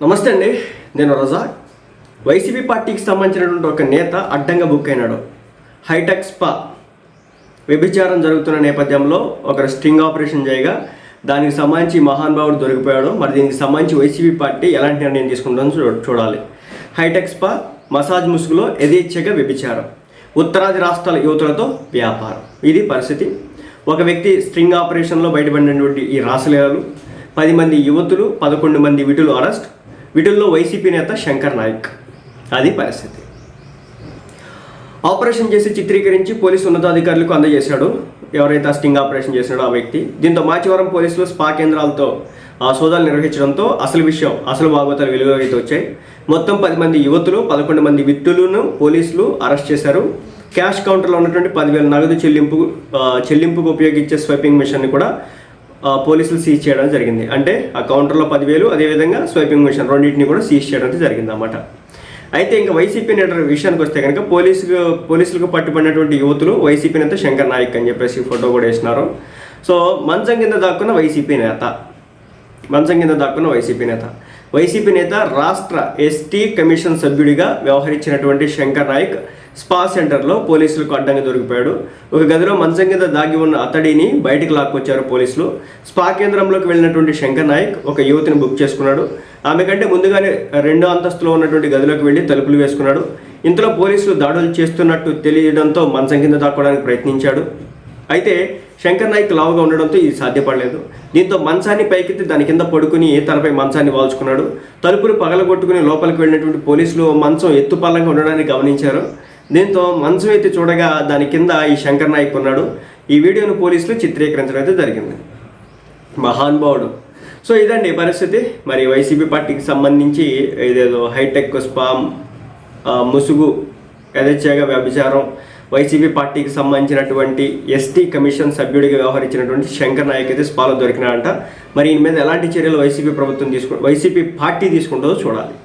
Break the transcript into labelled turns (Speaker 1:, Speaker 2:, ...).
Speaker 1: నమస్తే అండి నేను రజా. వైసీపీ పార్టీకి సంబంధించినటువంటి ఒక నేత అడ్డంగా బుక్ అయినాడు. హైటెక్ స్పా వ్యభిచారం జరుగుతున్న నేపథ్యంలో ఒక స్ట్రింగ్ ఆపరేషన్ చేయగా దానికి సంబంధించి మహానుభావుడు దొరికిపోయాడు. మరి దీనికి సంబంధించి వైసీపీ పార్టీ ఎలాంటి నిర్ణయం తీసుకుంటుందో చూడాలి. హైటెక్ స్పా మసాజ్ ముసుగులో యథేచ్ఛగా వ్యభిచారం. ఉత్తరాది రాష్ట్రాల యువతులతో వ్యాపారం. ఇది పరిస్థితి. ఒక వ్యక్తి స్ట్రింగ్ ఆపరేషన్లో బయటపడినటువంటి ఈ రాసలీలలు పది మంది యువతులు పదకొండు మంది విటులు అరెస్ట్ వీటిల్లో వైసీపీ నేత శంకర్ నాయక్. అది పరిస్థితి. ఆపరేషన్ చేసి చిత్రీకరించి పోలీసు ఉన్నతాధికారులకు అందజేశాడు. ఎవరైతే స్టింగ్ ఆపరేషన్ చేశాడో ఆ వ్యక్తి. దీంతో మాచివరం పోలీసులు స్పా కేంద్రాలతో ఆ సోదాలు నిర్వహించడంతో అసలు విషయం అసలు భాగవతాలు వెలుగులోకి వచ్చాయి. మొత్తం పది మంది యువతులు పదకొండు మంది విత్తులను పోలీసులు అరెస్ట్ చేశారు. క్యాష్ కౌంటర్లో ఉన్నటువంటి పదివేల నగదు చెల్లింపు చెల్లింపుకు ఉపయోగించే స్వైపింగ్ మిషన్ని కూడా పోలీసులు సీజ్ చేయడం జరిగింది. అంటే ఆ కౌంటర్లో పదివేలు అదేవిధంగా స్వైపింగ్ మిషన్ రెండింటిని కూడా సీజ్ చేయడం జరిగింది అన్నమాట అయితే ఇంకా వైసీపీ నేత విషయానికి వస్తే కనుక పోలీసుకు పోలీసులకు పట్టుబడినటువంటి యువతులు వైసీపీ నేత శంకర్ నాయక్ అని చెప్పేసి ఫోటో కూడా వేసినారు. సో మంచం కింద దాక్కున్న వైసీపీ నేత. మంచం కింద దాక్కున్న వైసీపీ నేత. వైసీపీ నేత రాష్ట్ర ఎస్టీ కమిషన్ సభ్యుడిగా వ్యవహరించినటువంటి శంకర్ నాయక్ స్పా సెంటర్లో పోలీసులకు అడ్డంగా దొరికిపోయాడు. ఒక గదిలో మంచం కింద దాగి ఉన్న అతడిని బయటికి లాక్కొచ్చారు పోలీసులు. స్పా కేంద్రంలోకి వెళ్ళినటువంటి శంకర్ నాయక్ ఒక యువతిని బుక్ చేసుకున్నాడు. ఆమె కంటే ముందుగానే రెండో అంతస్తులో ఉన్నటువంటి గదిలోకి వెళ్ళి తలుపులు వేసుకున్నాడు. ఇంతలో పోలీసులు దాడులు చేస్తున్నట్టు తెలియడంతో మంచం కింద దాక్కోవడానికి ప్రయత్నించాడు. అయితే శంకర్ నాయక్ లావుగా ఉండడంతో ఇది సాధ్యపడలేదు. దీంతో మంచాన్ని పైకెత్తి దాని కింద పడుకుని తనపై మంచాన్ని వాల్చుకున్నాడు. తలుపులు పగలగొట్టుకుని లోపలికి వెళ్ళినటువంటి పోలీసులు మంచం ఎత్తుపల్లంగా ఉండడాన్ని గమనించారు. దీంతో మంచం ఎత్తి చూడగా దాని కింద ఈ శంకర్ నాయక్ ఉన్నాడు. ఈ వీడియోను పోలీసులు చిత్రీకరించడం అయితే జరిగింది. మహానుభావుడు సో ఇదండి పరిస్థితి. మరి వైసీపీ పార్టీకి సంబంధించి ఇదేదో హైటెక్ స్పామ్ ముసుగు యథేచ్ఛగా వ్యభిచారం వైసీపీ పార్టీకి సంబంధించినటువంటి ఎస్టీ కమిషన్ సభ్యుడిగా వ్యవహరించినటువంటి శంకర్ నాయక్ అయితే స్పాలో దొరికినాడంట. మరి ఈయన మీద ఎలాంటి చర్యలు వైసీపీ ప్రభుత్వం తీసుకు వైసీపీ పార్టీ తీసుకుంటుందో చూడాలి.